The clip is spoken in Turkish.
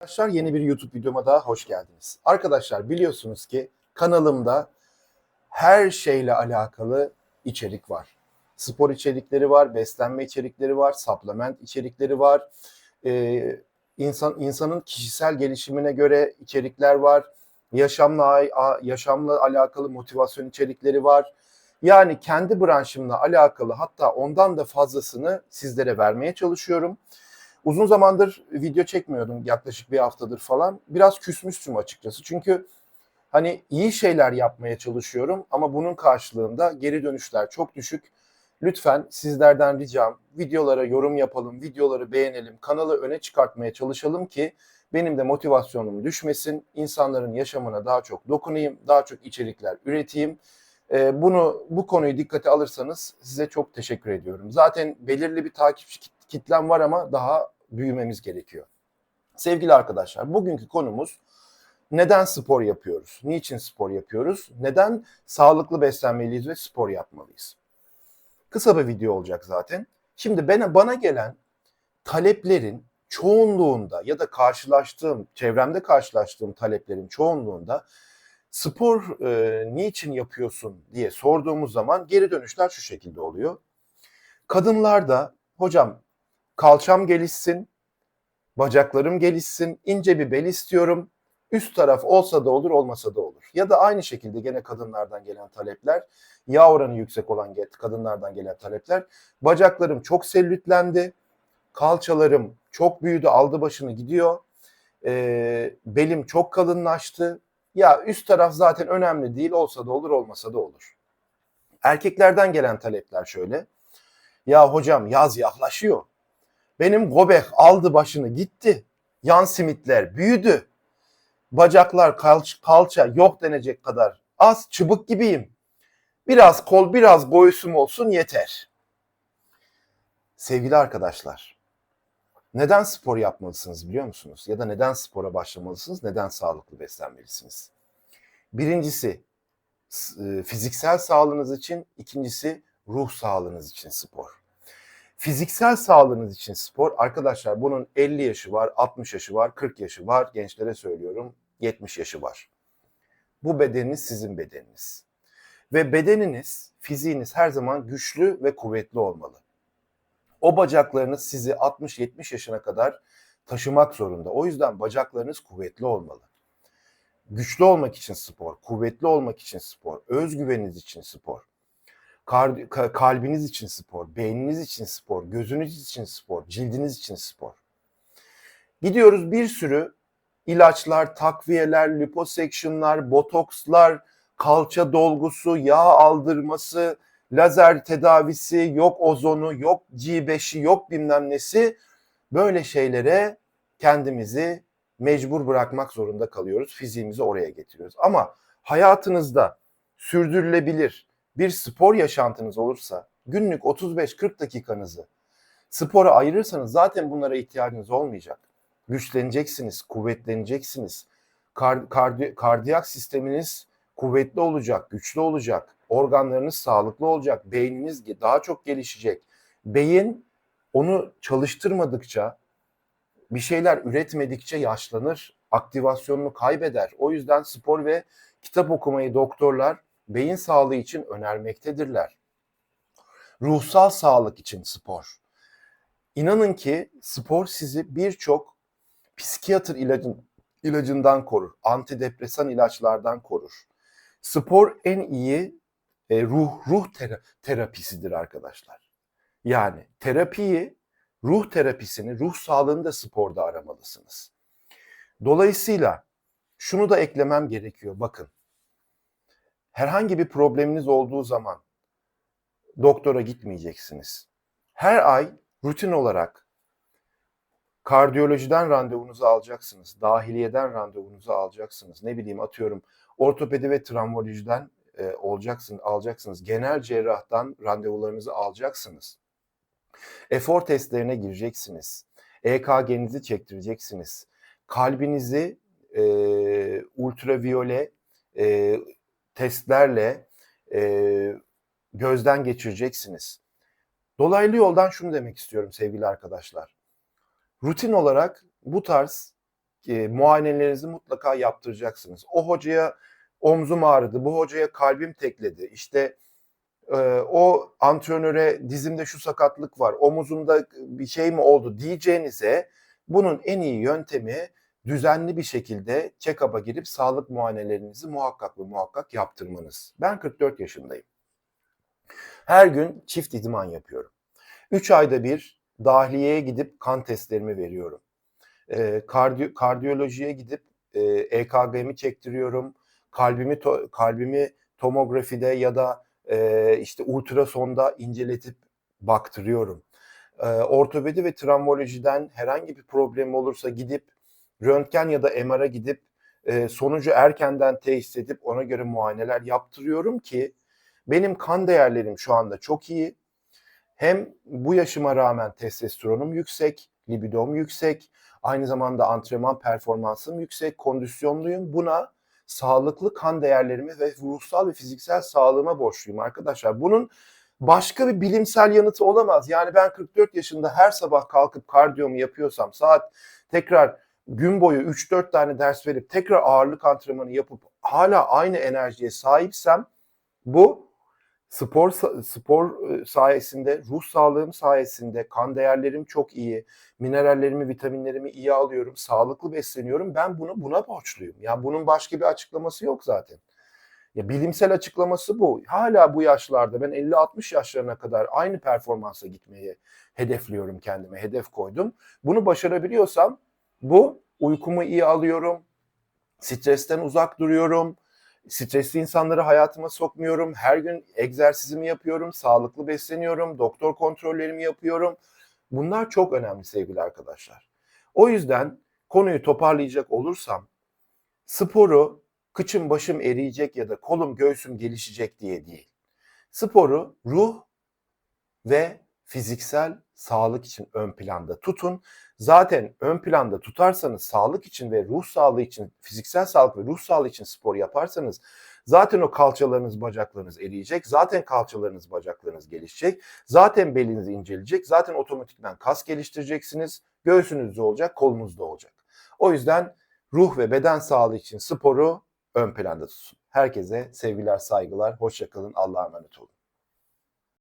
Arkadaşlar yeni bir YouTube videoma daha hoş geldiniz. Arkadaşlar biliyorsunuz ki kanalımda her şeyle alakalı içerik var. Spor içerikleri var, beslenme içerikleri var, supplement içerikleri var. Ee, insan insanın kişisel gelişimine göre içerikler var. Yaşamla yaşamla alakalı motivasyon içerikleri var. Yani kendi branşımla alakalı hatta ondan da fazlasını sizlere vermeye çalışıyorum. Uzun zamandır video çekmiyordum yaklaşık bir haftadır falan. Biraz küsmüştüm açıkçası. Çünkü hani iyi şeyler yapmaya çalışıyorum ama bunun karşılığında geri dönüşler çok düşük. Lütfen sizlerden ricam videolara yorum yapalım, videoları beğenelim, kanalı öne çıkartmaya çalışalım ki benim de motivasyonum düşmesin, insanların yaşamına daha çok dokunayım, daha çok içerikler üreteyim. Ee, bunu bu konuyu dikkate alırsanız size çok teşekkür ediyorum. Zaten belirli bir takipçi kit- kitlem var ama daha büyümemiz gerekiyor. Sevgili arkadaşlar, bugünkü konumuz neden spor yapıyoruz? Niçin spor yapıyoruz? Neden sağlıklı beslenmeliyiz ve spor yapmalıyız? Kısa bir video olacak zaten. Şimdi bana, bana gelen taleplerin çoğunluğunda ya da karşılaştığım, çevremde karşılaştığım taleplerin çoğunluğunda spor e, niçin yapıyorsun diye sorduğumuz zaman geri dönüşler şu şekilde oluyor. Kadınlarda hocam kalçam gelişsin, bacaklarım gelişsin, ince bir bel istiyorum. Üst taraf olsa da olur, olmasa da olur. Ya da aynı şekilde gene kadınlardan gelen talepler, yağ oranı yüksek olan kadınlardan gelen talepler. Bacaklarım çok sellütlendi, kalçalarım çok büyüdü, aldı başını gidiyor. Ee, belim çok kalınlaştı. Ya üst taraf zaten önemli değil, olsa da olur, olmasa da olur. Erkeklerden gelen talepler şöyle. Ya hocam yaz yaklaşıyor. Benim gobek aldı başını gitti. Yan simitler büyüdü. Bacaklar kalç, kalça yok denecek kadar az çıbık gibiyim. Biraz kol biraz göğsüm olsun yeter. Sevgili arkadaşlar, neden spor yapmalısınız biliyor musunuz? Ya da neden spora başlamalısınız? Neden sağlıklı beslenmelisiniz? Birincisi e, fiziksel sağlığınız için, ikincisi ruh sağlığınız için spor. Fiziksel sağlığınız için spor arkadaşlar bunun 50 yaşı var, 60 yaşı var, 40 yaşı var. Gençlere söylüyorum 70 yaşı var. Bu bedeniniz sizin bedeniniz. Ve bedeniniz, fiziğiniz her zaman güçlü ve kuvvetli olmalı. O bacaklarınız sizi 60-70 yaşına kadar taşımak zorunda. O yüzden bacaklarınız kuvvetli olmalı. Güçlü olmak için spor, kuvvetli olmak için spor, özgüveniniz için spor. Kalbiniz için spor, beyniniz için spor, gözünüz için spor, cildiniz için spor. Gidiyoruz bir sürü ilaçlar, takviyeler, liposuctionlar, botokslar, kalça dolgusu, yağ aldırması, lazer tedavisi, yok ozonu, yok G5'i, yok bilmem nesi. Böyle şeylere kendimizi mecbur bırakmak zorunda kalıyoruz. Fiziğimizi oraya getiriyoruz. Ama hayatınızda sürdürülebilir, bir spor yaşantınız olursa günlük 35-40 dakikanızı spora ayırırsanız zaten bunlara ihtiyacınız olmayacak. Güçleneceksiniz, kuvvetleneceksiniz. Kar, kardi- kardiyak sisteminiz kuvvetli olacak, güçlü olacak. Organlarınız sağlıklı olacak, beyniniz daha çok gelişecek. Beyin onu çalıştırmadıkça, bir şeyler üretmedikçe yaşlanır, aktivasyonunu kaybeder. O yüzden spor ve kitap okumayı doktorlar beyin sağlığı için önermektedirler. Ruhsal sağlık için spor. İnanın ki spor sizi birçok psikiyatr ilacın, ilacından korur. Antidepresan ilaçlardan korur. Spor en iyi e, ruh ruh tera- terapisidir arkadaşlar. Yani terapiyi, ruh terapisini, ruh sağlığını da sporda aramalısınız. Dolayısıyla şunu da eklemem gerekiyor. Bakın herhangi bir probleminiz olduğu zaman doktora gitmeyeceksiniz. Her ay rutin olarak kardiyolojiden randevunuzu alacaksınız. Dahiliyeden randevunuzu alacaksınız. Ne bileyim atıyorum ortopedi ve travmatolojiden e, olacaksın, alacaksınız. Genel cerrahtan randevularınızı alacaksınız. Efor testlerine gireceksiniz. EKG'nizi çektireceksiniz. Kalbinizi e, ultraviyole e, testlerle e, gözden geçireceksiniz. Dolaylı yoldan şunu demek istiyorum sevgili arkadaşlar. Rutin olarak bu tarz e, muayenelerinizi mutlaka yaptıracaksınız. O hocaya omzum ağrıdı, bu hocaya kalbim tekledi. İşte e, o antrenöre dizimde şu sakatlık var, omuzumda bir şey mi oldu diyeceğinize bunun en iyi yöntemi düzenli bir şekilde check-up'a girip sağlık muayenelerinizi muhakkak ve muhakkak yaptırmanız. Ben 44 yaşındayım. Her gün çift idman yapıyorum. 3 ayda bir dahliyeye gidip kan testlerimi veriyorum. Ee, kardiyo, kardiyolojiye gidip e, EKG'mi çektiriyorum. Kalbimi to- kalbimi tomografide ya da e, işte ultrasonda inceletip baktırıyorum. Ee, ortopedi ve travmolojiden herhangi bir problem olursa gidip röntgen ya da MR'a gidip e, sonucu erkenden teşhis edip ona göre muayeneler yaptırıyorum ki benim kan değerlerim şu anda çok iyi. Hem bu yaşıma rağmen testosteronum yüksek, libidom yüksek, aynı zamanda antrenman performansım yüksek, kondisyonluyum. Buna sağlıklı kan değerlerimi ve ruhsal ve fiziksel sağlığıma borçluyum arkadaşlar. Bunun başka bir bilimsel yanıtı olamaz. Yani ben 44 yaşında her sabah kalkıp kardiyomu yapıyorsam saat tekrar gün boyu 3-4 tane ders verip tekrar ağırlık antrenmanı yapıp hala aynı enerjiye sahipsem bu spor spor e, sayesinde, ruh sağlığım sayesinde kan değerlerim çok iyi, minerallerimi, vitaminlerimi iyi alıyorum, sağlıklı besleniyorum. Ben bunu buna borçluyum. Ya yani bunun başka bir açıklaması yok zaten. Ya bilimsel açıklaması bu. Hala bu yaşlarda ben 50-60 yaşlarına kadar aynı performansa gitmeyi hedefliyorum kendime, hedef koydum. Bunu başarabiliyorsam bu uykumu iyi alıyorum, stresten uzak duruyorum, stresli insanları hayatıma sokmuyorum, her gün egzersizimi yapıyorum, sağlıklı besleniyorum, doktor kontrollerimi yapıyorum. Bunlar çok önemli sevgili arkadaşlar. O yüzden konuyu toparlayacak olursam sporu kıçım başım eriyecek ya da kolum göğsüm gelişecek diye değil. Sporu ruh ve fiziksel sağlık için ön planda tutun. Zaten ön planda tutarsanız sağlık için ve ruh sağlığı için, fiziksel sağlık ve ruh sağlığı için spor yaparsanız zaten o kalçalarınız, bacaklarınız eriyecek. Zaten kalçalarınız, bacaklarınız gelişecek. Zaten beliniz incelecek. Zaten otomatikman kas geliştireceksiniz. Göğsünüzde olacak, kolunuzda olacak. O yüzden ruh ve beden sağlığı için sporu ön planda tutun. Herkese sevgiler, saygılar, hoşçakalın, Allah'a emanet olun.